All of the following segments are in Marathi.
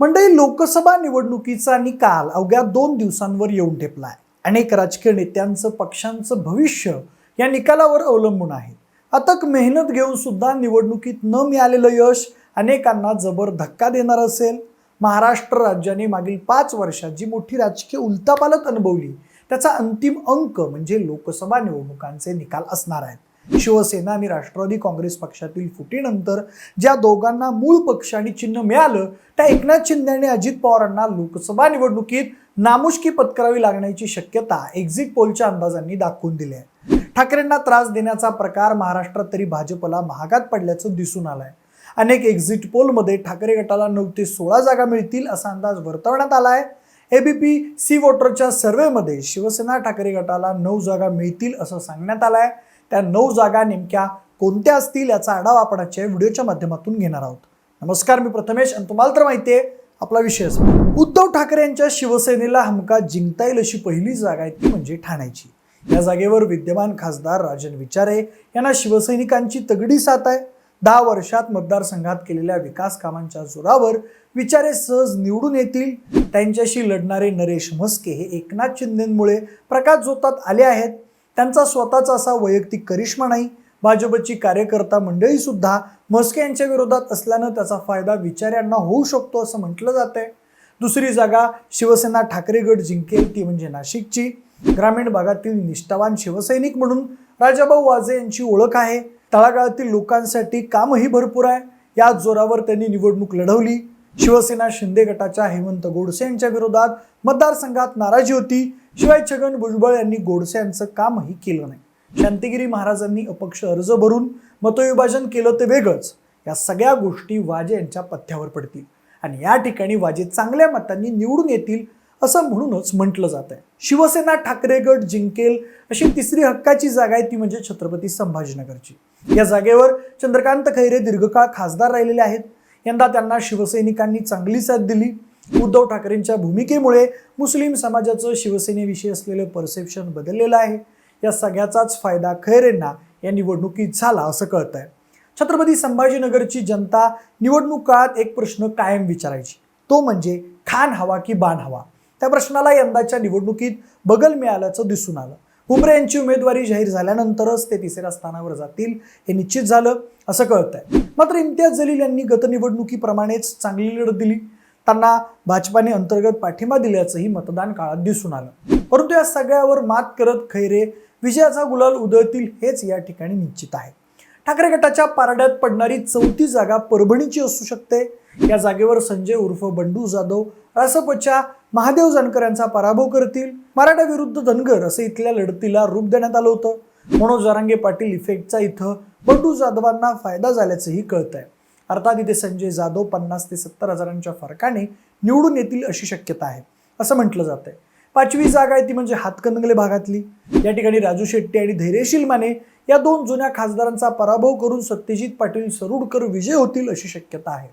मंडळी लोकसभा निवडणुकीचा निकाल अवघ्या दोन दिवसांवर येऊन ठेपलाय. अनेक राजकीय नेत्यांचं पक्षांचं भविष्य या निकालावर अवलंबून आहे. अथक मेहनत घेऊन सुद्धा निवडणुकीत न मिळालेलं यश अनेकांना जबर धक्का देणार असेल. महाराष्ट्र राज्याने मागील पाच वर्षात जी मोठी राजकीय उलतापालत अनुभवली त्याचा अंतिम अंक म्हणजे लोकसभा निवडणुकांचे निकाल असणार आहेत. शिवसेना आणि राष्ट्रवादी काँग्रेस पक्षातील फुटीनंतर ज्या दोघांना मूळ पक्ष आणि चिन्ह मिळालं त्या एकनाथ शिंदे आणि अजित पवारांना लोकसभा निवडणुकीत नामुष्की पत्करावी लागण्याची शक्यता एक्झिट पोलच्या अंदाजांनी दाखवून दिली आहे. ठाकरेंना त्रास देण्याचा प्रकार महाराष्ट्रात तरी भाजपला महागात पडल्याचं दिसून आलंय. अनेक एक्झिट पोलमध्ये ठाकरे गटाला नऊ ते सोळा जागा मिळतील असा अंदाज वर्तवण्यात आलाय. एबीपी सी वोटरच्या सर्व्हेमध्ये शिवसेना ठाकरे गटाला नऊ जागा मिळतील असं सांगण्यात आलंय. त्या नऊ जागा नेमक्या कोणत्या असतील याचा आढावा आपण आजच्या व्हिडिओच्या माध्यमातून घेणार आहोत. नमस्कार मी प्रथमेश आणि तुम्हाला तर माहिती आहे आपला विषय असतो उद्धव ठाकरे यांच्या शिवसेनेला हमका जिंकता येईल अशी पहिली जागा आहे ती म्हणजे ठाण्याची. या जागेवर विद्यमान खासदार राजन विचारे यांना शिवसैनिकांची तगडी साथ आहे. दहा वर्षात मतदारसंघात केलेल्या विकास कामांच्या जोरावर विचारे सहज निवडून येतील. त्यांच्याशी लढणारे नरेश म्हस्के हे एकनाथ शिंदेमुळे प्रकाश जोतात आले आहेत. त्यांचा स्वतःचा असा वैयक्तिक करिश्मा नाही. भाजपची कार्यकर्ता मंडळी सुद्धा म्हस्के यांच्या विरोधात असल्यानं त्याचा फायदा विचाऱ्यांना होऊ शकतो असं म्हटलं जात आहे दुसरी जागा शिवसेना ठाकरे गट जिंकेल ती म्हणजे नाशिकची. ग्रामीण भागातील निष्ठावान शिवसैनिक म्हणून राजाभाऊ वाजे यांची ओळख आहे. तळागाळातील लोकांसाठी कामही भरपूर आहे. या जोरावर त्यांनी निवडणूक लढवली. शिवसेना शिंदे गटाच्या हेमंत गोडसे यांच्या विरोधात मतदारसंघात नाराजी होती. शिवाय छगन भुजबळ यांनी गोडसे यांचं कामही केलं नाही. शांतिगिरी महाराजांनी अपक्ष अर्ज भरून मतविभाजन केलं ते वेगळंच. या सगळ्या गोष्टी वाजे यांच्या पथ्यावर पडतील. आणि या ठिकाणी वाजे चांगल्या मतांनी निवडून येतील असं म्हणूनच म्हटलं जात आहे. शिवसेना ठाकरे गट जिंकेल अशी तिसरी हक्काची जागा आहे ती म्हणजे छत्रपती संभाजीनगरची. या जागेवर चंद्रकांत खैरे दीर्घकाळ खासदार राहिलेले आहेत. यंदा त्यांना शिवसैनिकांनी चांगली साथ दिली. उद्धव ठाकरेंच्या भूमिकेमुळे मुस्लिम समाजाचं शिवसेनेविषयी असलेलं परसेप्शन बदललेलं आहे. या सगळ्याचाच फायदा खैरेंना या निवडणुकीत झाला असं कळत आहे छत्रपती संभाजीनगरची जनता निवडणूक काळात एक प्रश्न कायम विचारायची. तो म्हणजे खान हवा की बाण हवा? त्या प्रश्नाला यंदाच्या निवडणुकीत बगल मिळाल्याचं दिसून आलं. हुमरे यांची उमेदवारी जाहीर झाल्यानंतरच ते तिसऱ्या स्थानावर जातील हे निश्चित झालं असं कळत आहे मात्र इम्तियाज जलील यांनी गतनिवडणुकीप्रमाणेच चांगली लढत दिली. त्यांना भाजपाने अंतर्गत पाठिंबा दिल्याचंही मतदान काळात दिसून आलं. परंतु या सगळ्यावर मात करत खैरे विजयाचा गुलाल उधळतील हेच या ठिकाणी निश्चित आहे. ठाकरे गटाच्या पारड्यात पडणारी चौथी जागा परभणीची असू शकते. या जागेवर संजय उर्फ बंडू जाधव रासपच्या महादेव जानकर यांचा पराभव करतील. मराठा विरुद्ध धनगर असं इथल्या लढतीला रूप देण्यात आलं होतं. मनोज जारांगे पाटील इफेक्टचा इथं बंडू जाधवांना फायदा झाल्याचंही कळत आहे अर्थात इथे संजय जाधव पन्नास ते सत्तर हजारांच्या फरकाने निवडून येतील अशी शक्यता आहे असं म्हटलं जात आहे पाचवी जागा आहे ती म्हणजे हातकणंगले भागातली. या ठिकाणी राजू शेट्टी आणि धैर्यशील माने या दोन जुन्या खासदारांचा पराभव करून सत्यजित पाटील सरुडकर विजय होतील अशी शक्यता आहे.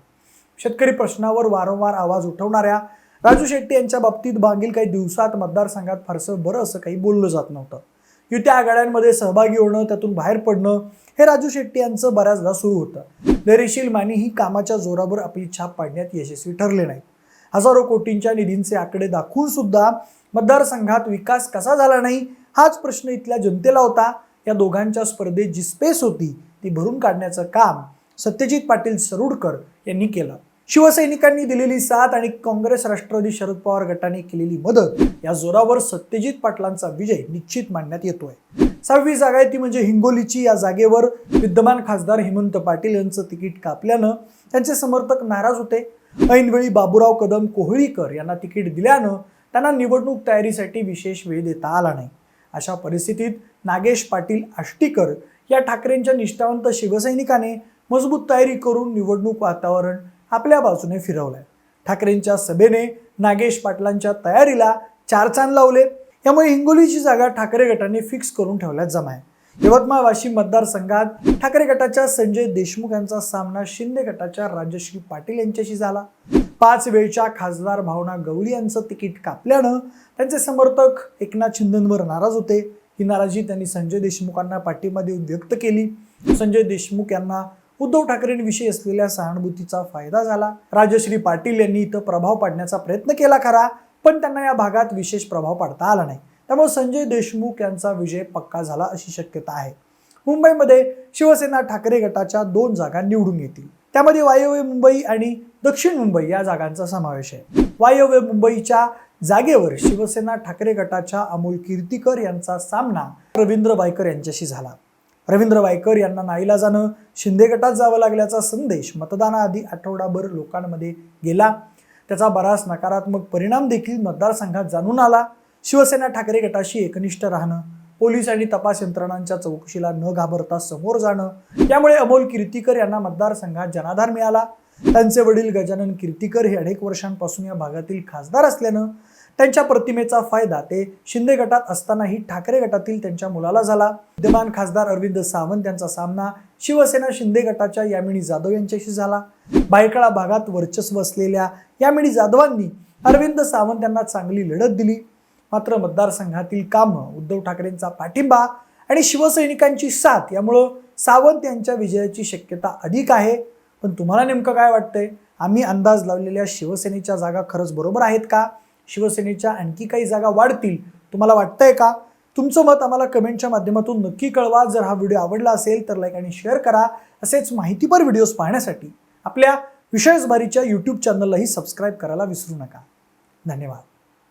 शेतकरी प्रश्नावर वारंवार आवाज उठवणाऱ्या राजू शेट्टी यांच्या बाबतीत मागील काही दिवसात मतदारसंघात फारसं बरं असं काही बोललं जात नव्हतं. युत्या आघाड्यांमध्ये सहभागी होणं त्यातून बाहेर पडणं हे राजू शेट्टी यांचं बऱ्याचदा सुरू होतं. धैर्यशील माने ही कामाच्या जोरावर आपली छाप पाडण्यात यशस्वी ठरले नाहीत. हजारो कोटींच्या निधींचे आकडे दाखवून सुद्धा मतदारसंघात विकास कसा झाला नाही हाच प्रश्न इथल्या जनतेला होता. या दोघांच्या स्पर्धेत जी स्पेस होती ती भरून काढण्याचं काम सत्यजित पाटील सरुडकर यांनी केलं. शिवसैनिकांनी दिलेली साथ आणि काँग्रेस राष्ट्रवादी शरद पवार गटाने केलेली मदत या जोरावर सत्यजित पाटलांचा विजय निश्चित मानण्यात येतोय. सहावी जागा आहे ती म्हणजे हिंगोलीची. या जागेवर विद्यमान खासदार हेमंत पाटील यांचं तिकीट कापल्यानं त्यांचे समर्थक नाराज होते. ऐनवेळी बाबुराव कदम कोहळीकर यांना तिकीट दिल्यानं त्यांना निवडणूक तयारीसाठी विशेष वेळ देता आला नाही. अशा परिस्थितीत नागेश पाटील आष्टीकर या ठाकरेंच्या निष्ठावंत शिवसैनिकाने मजबूत तयारी करून निवडणूक वातावरण आपल्या बाजूने फिरवलंय. ठाकरेंच्या सभेने नागेश पाटलांच्या तयारीला चार चांद लावले यामुळे हिंगोलीची जागा ठाकरे गटाने फिक्स करून ठेवल्यात जमाय. यवतमाळ वाशिम मतदारसंघात ठाकरे गटाच्या संजय देशमुख यांचा सामना शिंदे गटाच्या राजश्री पाटील यांच्याशी झाला. पाच वेळच्या खासदार भावना गवळी यांचं तिकीट कापल्यानं त्यांचे समर्थक एकनाथ शिंदेंवर नाराज होते. ही नाराजी त्यांनी संजय देशमुखांना पाठिंबा देऊन व्यक्त केली. संजय देशमुख यांना उद्धव ठाकरेंविषयी असलेल्या सहानुभूतीचा फायदा झाला. राजश्री पाटील यांनी इथं प्रभाव पाडण्याचा प्रयत्न केला खरा पण त्यांना या भागात विशेष प्रभाव पाडता आला नाही. त्यामुळे संजय देशमुख यांचा विजय पक्का झाला अशी शक्यता आहे. मुंबईमध्ये शिवसेना ठाकरे गटाच्या दोन जागा निवडून येतील. त्यामध्ये वायव्य मुंबई आणि दक्षिण मुंबई या जागांचा समावेश आहे. वायव्य मुंबईच्या जागेवर शिवसेना ठाकरे गटाच्या अमोल कीर्तीकर यांचा सामना रवींद्र वायकर यांच्याशी झाला. रवींद्र वायकर यांना नाईलाजानं शिंदे गटात जावं लागल्याचा संदेश मतदानाआधी आठवडाभर लोकांमध्ये गेला. त्याचा बराच नकारात्मक परिणाम देखील मतदारसंघात जाणून आला. शिवसेना ठाकरे गटाशी एकनिष्ठ राहणं पोलीस आणि तपास यंत्रणांच्या चौकशीला न घाबरता समोर जाणं त्यामुळे अमोल कीर्तीकर यांना मतदारसंघात जनाधार मिळाला. त्यांचे वडील गजानन कीर्तीकर हे अनेक वर्षांपासून या भागातील खासदार असल्यानं त्यांच्या प्रतिमेचा फायदा ते शिंदे गटात असतानाही ठाकरे गटातील त्यांच्या मुलाला झाला. विद्यमान खासदार अरविंद सावंत यांचा सामना शिवसेना शिंदे गटाच्या यामिनी जाधव यांच्याशी झाला. बायकळा भागात वर्चस्व असलेल्या यामिनी जाधवांनी अरविंद सावंत यांना चांगली लढत दिली. मात्र मतदारसंघातील कामं उद्धव ठाकरेंचा पाठिंबा आणि शिवसैनिकांची साथ यामुळं सावंत यांच्या विजयाची शक्यता अधिक आहे. पण तुम्हाला नेमकं काय वाटतंय? आम्ही अंदाज लावलेल्या शिवसेनेच्या जागा खरंच बरोबर आहेत का? शिवसेनेच्या आणखी काही जागा वाढतील तुम्हाला वाटतंय का? तुमचं मत आम्हाला कमेंटच्या माध्यमातून नक्की कळवा. जर हा व्हिडिओ आवडला असेल तर लाईक आणि शेअर करा. असेच माहितीपर व्हिडिओज पाहण्यासाठी आपल्या विषयसभारीच्या यूट्यूब चॅनललाही सबस्क्राईब करायला विसरू नका. धन्यवाद.